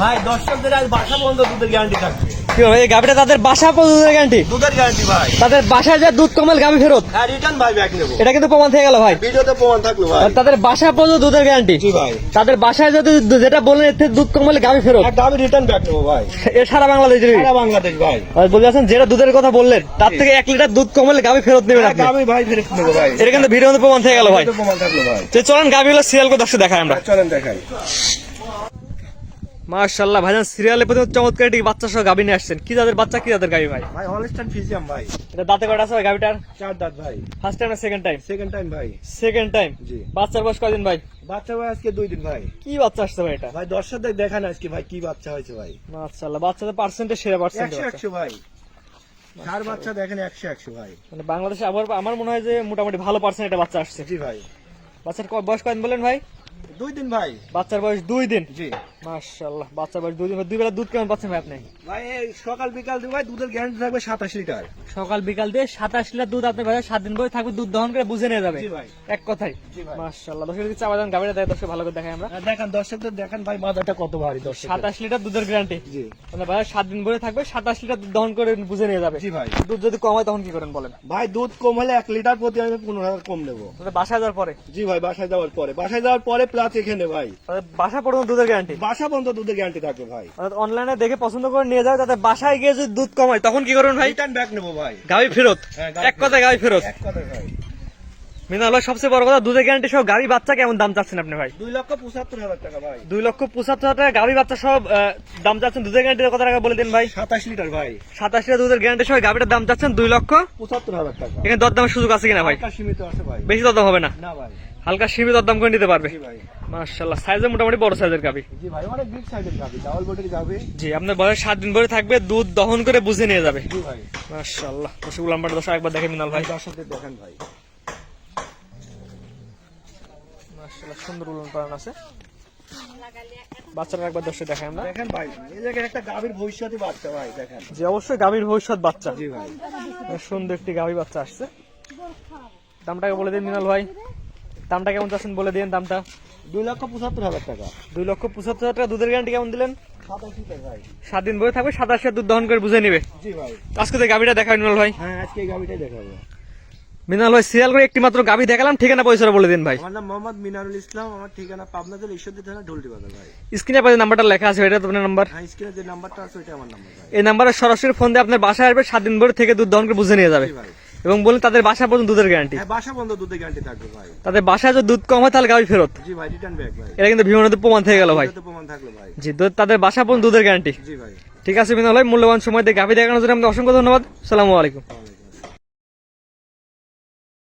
ভাই দর্শকদের আজ বাসা বন্ধ দুধের গ্যারান্টি থাকবে। কি বলব, এই গাভিটা তাদের বাসা পর্যন্ত গ্যারান্টি দুধের গ্যারান্টি ভাই। তাদের বাসায় যে দুধ কমাল গাভি ফেরত? হ্যাঁ রিটার্ন ভাই ব্যাক নেব। এটা কিন্তু প্রমাণ থেকে গেল ভাই। ভিডিওতে প্রমাণ থাকল ভাই। আর তাদের বাসা পর্যন্ত দুধের গ্যারান্টি জি ভাই। তাদের বাসায় যদি যেটা বললেন এর থেকে দুধ কমালে গাভি ফেরত? রিটার্ন ব্যাক নেব ভাই। এ সারা বাংলাদেশের সারা বাংলাদেশ ভাই। আর চাচ্ছেন যেটা দুধের কথা বললেন তার থেকে এক লিটার দুধ কমালে গাভি ফেরত নেবেন আপনি। আমি ভাই ফেরত নেব ভাই। এটা কিন্তু ভিডিও প্রমাণ থেকে গেল ভাই। প্রমাণ থাকল ভাই। তো চলেন গাভি হলো সিরিয়াল করে দর্শক দেখায় আমরা। চলেন দেখাই। মাশাল্লাহ ভাইজান সিরিয়ালে প্রতি চমৎকার একটি বাচ্চা সহ গাভি নিয়ে আসছেন। কি তাদের বাচ্চা কি তাদের গাবি ভাই? ভাই হলস্টাইন ফিজিয়াম ভাই। এটা দাঁতে কটা আছে ভাই গাভিটার চার দাঁত ভাই। ফার্স্ট টাইম না সেকেন্ড টাইম সেকেন্ড টাইম ভাই। সেকেন্ড টাইম জি। বাচ্চার বয়স কদিন ভাই? বাচ্চা ভাই আজকে দুই দিন ভাই। কি বাচ্চা আসছে ভাই এটা? ভাই দর্শকদের দেখান আজকে ভাই কি বাচ্চা হয়েছে ভাই। মাশাল্লাহ বাচ্চাদের পার্সেন্টেজ সেরা পার্সেন্ট একশো একশো ভাই। চার বাচ্চা দেখেন একশো একশো ভাই। মানে বাংলাদেশে আবার আমার মনে হয় যে মোটামুটি ভালো পার্সেন্ট এটা বাচ্চা আসছে। জি ভাই। বাচ্চার বয়স কদিন বলেন ভাই? দুই দিন ভাই। বাচ্চার বয়স দুই দিন। জি। মাশাল্লাহ বাচ্চার বয়স দুই দুই বেলা দুধ কেমন পাচ্ছেন ভাই আপনি? ভাই সকাল বিকাল ভাই দুধের গ্যারান্টি থাকবে সাতাশ লিটার। সকাল বিকাল দিয়ে সাতাশ লিটার দুধ আপনি ভাই সাত দিন পরে থাকবে দুধ দহন করে বুঝে নিয়ে যাবে। জি ভাই। এক কথাই ভাই। দশের দিকে চাওয়া যান গাড়িটা দেখে দর্শক ভালো করে দেখাই আমরা। আর দেখেন দর্শকদের দেখেন ভাই মাথাটা কত ভারী দর্শক সাতাশ লিটার দুধের গ্যারান্টি জি। মানে ভাই সাত দিন ভরে থাকবে সাতাশ লিটার দুধ দহন করে বুঝে নিয়ে যাবে। জি ভাই। দুধ যদি কম হয় তখন কি করেন বলেন? ভাই দুধ কম হলে এক লিটার প্রতি আমি পনেরো হাজার কম নেব। তাহলে বাসায় যাওয়ার পরে? জি ভাই বাসায় যাওয়ার পরে। বাসায় যাওয়ার পরে প্লাস এখানে ভাই। বাসা পর্যন্ত দুধের গ্যারান্টি বাসা বন্ধ দুধের গ্যারান্টি থাকবে ভাই। অনলাইনে দেখে পছন্দ করে নিয়ে যায় তাতে বাসায় গিয়ে যদি দুধ কমায় তখন কি করবেন ভাই? রিটার্ন ব্যাক নেব ভাই। গাড়ি ফেরত। হ্যাঁ, এক কথায় গাড়ি ফেরত। এক কথা ভাই। মিনাল ভাই সবচেয়ে বড় কথা দুধের গ্যারান্টি সহ গাড়ি বাচ্চা কেমন দাম চাচ্ছেন আপনি ভাই? দুই লক্ষ পঁচাত্তর হাজার টাকা ভাই। দুই লক্ষ পঁচাত্তর হাজার টাকা গাড়ি বাচ্চা সব দাম চাচ্ছেন। দুধের গ্যারান্টির কত টাকা বলে দিন ভাই। সাতাশ লিটার ভাই। সাতাশ লিটার দুধের গ্যারান্টি সহ গাড়িটার দাম চাচ্ছেন দুই লক্ষ পঁচাত্তর হাজার টাকা। এখানে দরদামের সুযোগ আছে কিনা ভাই? সীমিত আছে ভাই। বেশি দরদাম হবে না? না ভাই। হালকা সীমিত দরদাম করে নিতে পারবে। সাইজে মোটামুটি বড় সাইজের গাবি। জি ভাই অনেক বিগ সাইজের যাবে ডাবল বডির যাবে জি আপনার বয়স সাত দিন ভরে থাকবে দুধ দহন করে বুঝে নিয়ে যাবে। জি ভাই। মার্শাল্লাহ দর্শক উলাম্বার দর্শক একবার দেখে মিনাল ভাই ভাই। দর্শকদের দেখেন ভাই। মার্শাল্লাহ সুন্দর উলান পালন আছে। বাচ্চারা একবার দর্শক দেখাই আমরা। দেখেন ভাই এই জায়গায় একটা গাভীর ভবিষ্যৎই বাচ্চা ভাই দেখেন। যে অবশ্যই গাভীর ভবিষ্যৎ বাচ্চা। জি ভাই। সুন্দর একটি গাভী বাচ্চা আসছে। দামটাকে বলে দিন মিনাল ভাই। দামটা কেমন চাচ্ছেন বলে দিন দামটা। দুই লক্ষ পঁচাত্তর হাজার টাকা। দুই লক্ষ পঁচাত্তর হাজার টাকা দুধের গ্যারান্টি কেমন দিলেন? ভাই। সাত দিন ভরে থাকবে সাতাশ দুধ দহন করে বুঝে নিবে। জি ভাই। আজকে তো গাভীটা দেখাই মিনাল ভাই। হ্যাঁ আজকে এই গাভীটাই দেখাবো। মিনাল ভাই সিরিয়াল করে একটি মাত্র গাভী দেখালাম ঠিকানা পয়সা বলে দিন ভাই। আমার নাম মোহাম্মদ মিনারুল ইসলাম আমার ঠিকানা পাবনা জেলা ঈশ্বরদী থানা ঢোলটি বাজার ভাই। স্ক্রিনে পাশে নাম্বারটা লেখা আছে এটা নাম্বার হ্যাঁ স্ক্রিনে যে নাম্বারটা আছে ওইটা আমার নাম্বার এই নাম্বারে সরাসরি ফোন দিয়ে আপনার বাসায় আসবে সাত দিন ভরে থেকে দুধ দহন করে বুঝে নিয়ে যাবে। এবং বলেন তাদের বাসা পর্যন্ত দুধের গ্যারান্টি হ্যাঁ বাসা বন্ধ দুধের গ্যারান্টি থাকবে ভাই। তাদের বাসায় যদি দুধ কম হয় তাহলে গাভী ফেরত। জি ভাই রিটার্ন ব্যাক ভাই। এটা কিন্তু বিভিন্ন প্রমাণ থেকে গেল ভাই। প্রমাণ থাকল ভাই। জি তাদের বাসা পর্যন্ত দুধের গ্যারান্টি জি ভাই। ঠিক আছে মিনাল ভাই মূল্যবান সময় দিয়ে গাভী দেখানোর জন্য আপনাকে অসংখ্য ধন্যবাদ। সালামু আলাইকুম।